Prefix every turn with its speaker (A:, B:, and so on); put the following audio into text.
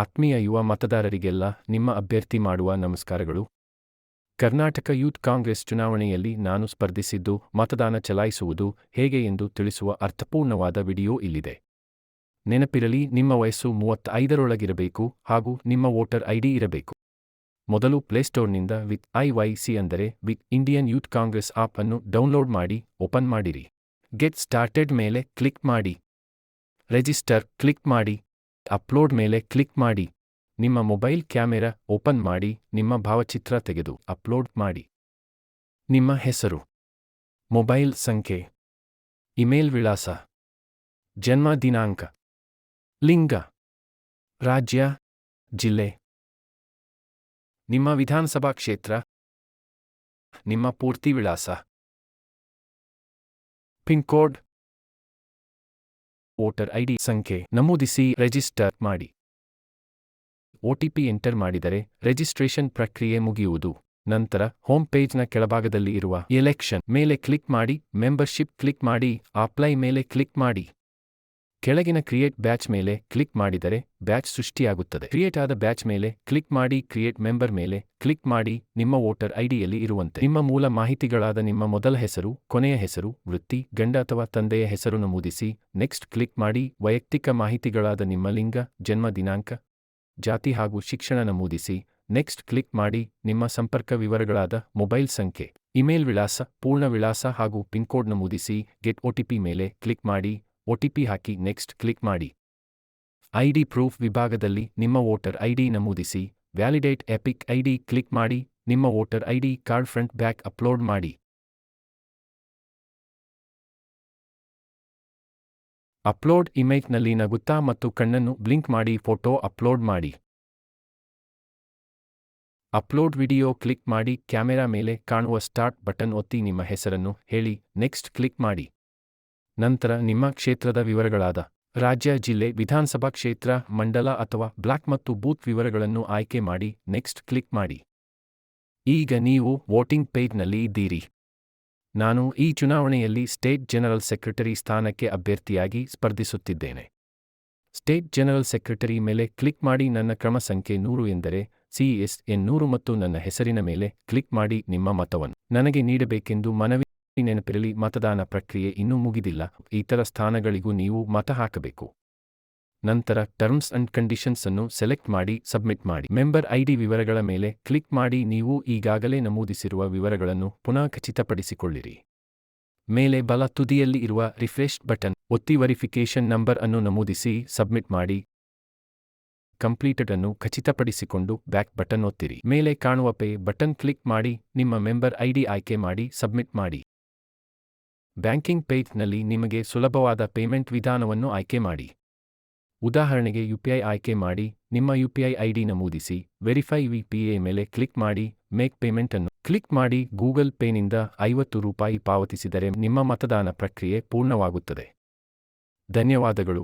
A: ಆತ್ಮೀಯ ಯುವ ಮತದಾರರಿಗೆಲ್ಲ ನಿಮ್ಮ ಅಭ್ಯರ್ಥಿ ಮಾಡುವ ನಮಸ್ಕಾರಗಳು. ಕರ್ನಾಟಕ ಯೂತ್ ಕಾಂಗ್ರೆಸ್ ಚುನಾವಣೆಯಲ್ಲಿ ನಾನು ಸ್ಪರ್ಧಿಸಿದ್ದು, ಮತದಾನ ಚಲಾಯಿಸುವುದು ಹೇಗೆ ಎಂದು ತಿಳಿಸುವ ಅರ್ಥಪೂರ್ಣವಾದ ವಿಡಿಯೋ ಇಲ್ಲಿದೆ. ನೆನಪಿರಲಿ, ನಿಮ್ಮ ವಯಸ್ಸು ಮೂವತ್ತೈದರೊಳಗಿರಬೇಕು ಹಾಗೂ ನಿಮ್ಮ ವೋಟರ್ ಐಡಿ ಇರಬೇಕು. ಮೊದಲು ಪ್ಲೇಸ್ಟೋರ್ನಿಂದ ವಿತ್ ಐ ವೈ ಸಿ ಅಂದರೆ with Indian Youth Congress app ಅನ್ನು ಡೌನ್ಲೋಡ್ ಮಾಡಿ, ಓಪನ್ ಮಾಡಿರಿ. ಗೆಟ್ ಸ್ಟಾರ್ಟೆಡ್ ಮೇಲೆ ಕ್ಲಿಕ್ ಮಾಡಿ. ರಿಜಿಸ್ಟರ್ ಕ್ಲಿಕ್ ಮಾಡಿ. ಅಪ್ಲೋಡ್ ಮೇಲೆ ಕ್ಲಿಕ್ ಮಾಡಿ. ನಿಮ್ಮ ಮೊಬೈಲ್ ಕ್ಯಾಮೆರಾ ಓಪನ್ ಮಾಡಿ, ನಿಮ್ಮ ಭಾವಚಿತ್ರ ತೆಗೆದು ಅಪ್ಲೋಡ್ ಮಾಡಿ. ನಿಮ್ಮ ಹೆಸರು, ಮೊಬೈಲ್ ಸಂಖ್ಯೆ, ಇಮೇಲ್ ವಿಳಾಸ, ಜನ್ಮ ದಿನಾಂಕ, ಲಿಂಗ, ರಾಜ್ಯ, ಜಿಲ್ಲೆ. ನಿಮ್ಮ ವಿಧಾನಸಭಾ ಕ್ಷೇತ್ರ, ನಿಮ್ಮ ಪೂರ್ತಿ ವಿಳಾಸ. ಪಿನ್ ಕೋಡ್ ವೋಟರ್ ಐಡಿ ಸಂಖ್ಯೆ ನಮೂದಿಸಿ ರಿಜಿಸ್ಟರ್ ಮಾಡಿ. ಒಟಿಪಿ ಎಂಟರ್ ಮಾಡಿದರೆ ರಿಜಿಸ್ಟ್ರೇಷನ್ ಪ್ರಕ್ರಿಯೆ ಮುಗಿಯುವುದು. ನಂತರ ಹೋಮ್ ಪೇಜ್ನ ಕೆಳಭಾಗದಲ್ಲಿ ಇರುವ ಎಲೆಕ್ಷನ್ ಮೇಲೆ ಕ್ಲಿಕ್ ಮಾಡಿ, ಮೆಂಬರ್ಶಿಪ್ ಕ್ಲಿಕ್ ಮಾಡಿ, ಅಪ್ಲೈ ಮೇಲೆ ಕ್ಲಿಕ್ ಮಾಡಿ. ಕೆಳಗಿನ ಕ್ರಿಯೇಟ್ ಬ್ಯಾಚ್ ಮೇಲೆ ಕ್ಲಿಕ್ ಮಾಡಿದರೆ ಬ್ಯಾಚ್ ಸೃಷ್ಟಿಯಾಗುತ್ತದೆ. ಕ್ರಿಯೇಟ್ ಆದ ಬ್ಯಾಚ್ ಮೇಲೆ ಕ್ಲಿಕ್ ಮಾಡಿ ಕ್ರಿಯೇಟ್ ಮೆಂಬರ್ ಮೇಲೆ ಕ್ಲಿಕ್ ಮಾಡಿ ನಿಮ್ಮ ವೋಟರ್ ಐಡಿಯಲ್ಲಿ ಇರುವಂತೆ. ನಿಮ್ಮ ಮೂಲ ಮಾಹಿತಿಗಳಾದ ನಿಮ್ಮ ಮೊದಲ ಹೆಸರು, ಕೊನೆಯ ಹೆಸರು, ವೃತ್ತಿ, ಗಂಡ ಅಥವಾ ತಂದೆಯ ಹೆಸರು ನಮೂದಿಸಿ ನೆಕ್ಸ್ಟ್ ಕ್ಲಿಕ್ ಮಾಡಿ ವೈಯಕ್ತಿಕ ಮಾಹಿತಿಗಳಾದ ನಿಮ್ಮ ಲಿಂಗ, ಜನ್ಮ ದಿನಾಂಕ, ಜಾತಿ ಹಾಗೂ ಶಿಕ್ಷಣ ನಮೂದಿಸಿ ನೆಕ್ಸ್ಟ್ ಕ್ಲಿಕ್ ಮಾಡಿ ನಿಮ್ಮ ಸಂಪರ್ಕ ವಿವರಗಳಾದ ಮೊಬೈಲ್ ಸಂಖ್ಯೆ, ಇಮೇಲ್ ವಿಳಾಸ, ಪೂರ್ಣ ವಿಳಾಸ ಹಾಗೂ ಪಿನ್ಕೋಡ್ ನಮೂದಿಸಿ ಗೆಟ್ ಒಟಿಪಿ ಮೇಲೆ ಕ್ಲಿಕ್ ಮಾಡಿ ಒಟಿಪಿ ಹಾಕಿ ನೆಕ್ಸ್ಟ್ ಕ್ಲಿಕ್ ಮಾಡಿ. ಐಡಿ ಪ್ರೂಫ್ ವಿಭಾಗದಲ್ಲಿ ನಿಮ್ಮ ವೋಟರ್ ಐಡಿ ನಮೂದಿಸಿ, ವ್ಯಾಲಿಡೇಟ್ ಎಪಿಕ್ ಐಡಿ ಕ್ಲಿಕ್ ಮಾಡಿ, ನಿಮ್ಮ voter ID card front back upload ಮಾಡಿ. ಅಪ್ಲೋಡ್ ಇಮೇಜ್ನಲ್ಲಿ ನಗುತ್ತಾ ಮತ್ತು ಕಣ್ಣನ್ನು ಬ್ಲಿಂಕ್ ಮಾಡಿ ಫೋಟೋ ಅಪ್ಲೋಡ್ ಮಾಡಿ. ಅಪ್ಲೋಡ್ ವಿಡಿಯೋ ಕ್ಲಿಕ್ ಮಾಡಿ ಕ್ಯಾಮೆರಾ ಮೇಲೆ ಕಾಣುವ ಸ್ಟಾರ್ಟ್ ಬಟನ್ ಒತ್ತಿ ನಿಮ್ಮ ಹೆಸರನ್ನು ಹೇಳಿ, ನೆಕ್ಸ್ಟ್ ಕ್ಲಿಕ್ ಮಾಡಿ. ನಂತರ ನಿಮ್ಮ ಕ್ಷೇತ್ರದ ವಿವರಗಳಾದ ರಾಜ್ಯ, ಜಿಲ್ಲೆ, ವಿಧಾನಸಭಾ ಕ್ಷೇತ್ರ, ಮಂಡಲ ಅಥವಾ ಬ್ಲಾಕ್ ಮತ್ತು ಬೂತ್ ವಿವರಗಳನ್ನು ಆಯ್ಕೆ ಮಾಡಿ ನೆಕ್ಸ್ಟ್ ಕ್ಲಿಕ್ ಮಾಡಿ. ಈಗ ನೀವು ವೋಟಿಂಗ್ ಪೇಜ್ನಲ್ಲಿ ಇದ್ದೀರಿ. ನಾನು ಈ ಚುನಾವಣೆಯಲ್ಲಿ ಸ್ಟೇಟ್ ಜನರಲ್ ಸೆಕ್ರೆಟರಿ ಸ್ಥಾನಕ್ಕೆ ಅಭ್ಯರ್ಥಿಯಾಗಿ ಸ್ಪರ್ಧಿಸುತ್ತಿದ್ದೇನೆ. ಸ್ಟೇಟ್ ಜನರಲ್ ಸೆಕ್ರೆಟರಿ ಮೇಲೆ ಕ್ಲಿಕ್ ಮಾಡಿ ನನ್ನ ಕ್ರಮ ಸಂಖ್ಯೆ ನೂರು ಎಂದರೆ ಸಿಎಸ್ ಎನ್ ನೂರು ಮತ್ತು ನನ್ನ ಹೆಸರಿನ ಮೇಲೆ ಕ್ಲಿಕ್ ಮಾಡಿ ನಿಮ್ಮ ಮತವನ್ನು ನನಗೆ ನೀಡಬೇಕೆಂದು ಮನವಿ ನೆನಪಿರಲಿ ಮತದಾನ ಪ್ರಕ್ರಿಯೆ ಇನ್ನೂ ಮುಗಿದಿಲ್ಲ. ಇತರ ಸ್ಥಾನಗಳಿಗೂ ನೀವು ಮತ ಹಾಕಬೇಕು. ನಂತರ ಟರ್ಮ್ಸ್ ಅಂಡ್ ಕಂಡೀಷನ್ಸ್ ಅನ್ನು ಸೆಲೆಕ್ಟ್ ಮಾಡಿ, ಸಬ್ಮಿಟ್ ಮಾಡಿ. ಮೆಂಬರ್ ಐಡಿ ವಿವರಗಳ ಮೇಲೆ ಕ್ಲಿಕ್ ಮಾಡಿ, ನೀವು ಈಗಾಗಲೇ ನಮೂದಿಸಿರುವ ವಿವರಗಳನ್ನು ಪುನಃ ಖಚಿತಪಡಿಸಿಕೊಳ್ಳಿರಿ. ಮೇಲೆ ಬಲ ತುದಿಯಲ್ಲಿ ಇರುವ ರಿಫ್ರೆಶ್ ಬಟನ್, ಒತ್ತಿ ವೆರಿಫಿಕೇಷನ್ ನಂಬರ್ ಅನ್ನು ನಮೂದಿಸಿ, ಸಬ್ಮಿಟ್ ಮಾಡಿ. ಕಂಪ್ಲೀಟೆಡ್ ಅನ್ನು ಖಚಿತಪಡಿಸಿಕೊಂಡು ಬ್ಯಾಕ್ ಬಟನ್ ಒತ್ತಿರಿ. ಮೇಲೆ ಕಾಣುವ ಪೇ ಬಟನ್ ಕ್ಲಿಕ್ ಮಾಡಿ, ನಿಮ್ಮ ಮೆಂಬರ್ ಐಡಿ ಆಯ್ಕೆ ಮಾಡಿ, ಸಬ್ಮಿಟ್ ಮಾಡಿ. ಬ್ಯಾಂಕಿಂಗ್ ಪೇಜ್ನಲ್ಲಿ ನಿಮಗೆ ಸುಲಭವಾದ ಪೇಮೆಂಟ್ ವಿಧಾನವನ್ನು ಆಯ್ಕೆ ಮಾಡಿ. ಉದಾಹರಣೆಗೆ ಯುಪಿಐ ಆಯ್ಕೆ ಮಾಡಿ, ನಿಮ್ಮ ಯುಪಿಐ ಐಡಿ ನಮೂದಿಸಿ, ವೆರಿಫೈ ವಿಪಿಎ ಮೇಲೆ ಕ್ಲಿಕ್ ಮಾಡಿ, ಮೇಕ್ ಪೇಮೆಂಟ್ ಅನ್ನು ಕ್ಲಿಕ್ ಮಾಡಿ, ಗೂಗಲ್ ಪೇನಿಂದ ಐವತ್ತು ರೂಪಾಯಿ ಪಾವತಿಸಿದರೆ ನಿಮ್ಮ ಮತದಾನ ಪ್ರಕ್ರಿಯೆ ಪೂರ್ಣವಾಗುತ್ತದೆ. ಧನ್ಯವಾದಗಳು.